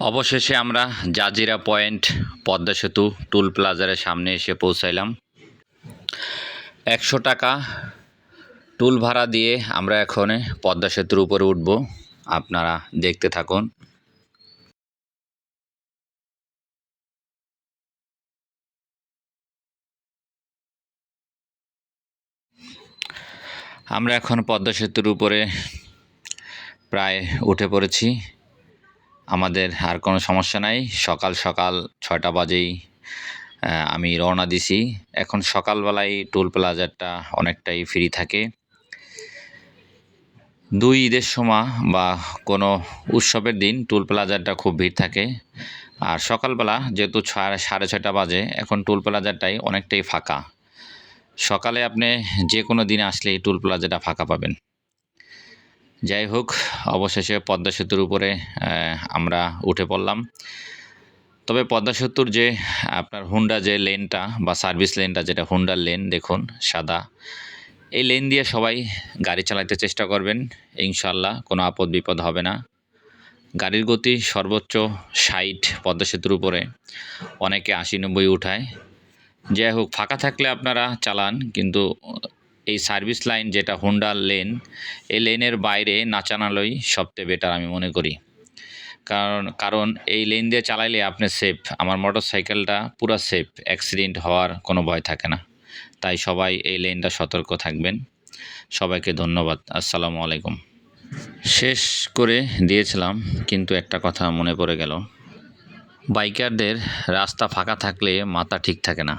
অবশেষে আমরা Jazeera point, Padma সেতু, টুল প্লাজারের সামনে এসে পৌঁছাইলাম। একশো টাকা টুল ভাড়া দিয়ে আমরা এখন পদ্মা সেতুর উপরে উঠব। আপনারা দেখতে থাকুন। আমরা এখন পদ্মা সেতুর উপরে প্রায় উঠে পড়েছি। আমাদের আর কোনো সমস্যা নাই। সকাল সকাল ছয়টা বাজেই আমি রওনা দিছি। এখন সকালবেলায় টোল প্লাজারটা অনেকটাই ফ্রি থাকে। দুই ঈদের সময় বা কোনো উৎসবের দিন টোল প্লাজারটা খুব ভিড় থাকে। আর সকালবেলা যেহেতু সাড়ে ছয়টা বাজে, এখন টোল প্লাজারটাই অনেকটাই ফাঁকা। সকালে আপনি যে কোনো দিনে আসলে এই টোল প্লাজাটা ফাঁকা পাবেন। যাই হোক, অবশেষে পদ্মা সেতুর উপরে আমরা উঠে পড়লাম। তবে পদ্মা সেতুর যে, আপনার হুন্ডা যে লেনটা বা সার্ভিস লেনটা যেটা হুন্ডার লেন দেখুন, সাদা। এই লেন দিয়ে সবাই গাড়ি চালাতে চেষ্টা করবেন। ইনশাল্লাহ কোনো আপদ বিপদ হবে না। গাড়ির গতি সর্বোচ্চ ষাট পদ্মা সেতুর উপরে। অনেকে আশি নব্বই উঠায়। যাই হোক, ফাঁকা থাকলে আপনারা চালান, কিন্তু এই সার্ভিস লাইন যেটা হুন্ডার লেন এই লেনের বাইরে না চালানোই সবচেয়ে বেটার আমি মনে করি। কারণ কারণ এই লেন দিয়ে চালাইলে আপনি সেফ আমার মোটর সাইকেলটা পুরো সেফ অ্যাক্সিডেন্ট হওয়ার কোনো ভয় থাকে না। তাই সবাই এই লেনটা সতর্ক থাকবেন। সবাইকে ধন্যবাদ। আসসালামু আলাইকুম। শেষ করে দিয়েছিলাম, কিন্তু একটা কথা মনে পড়ে গেল। বাইকারদের রাস্তা ফাঁকা থাকলে মাথা ঠিক থাকে না।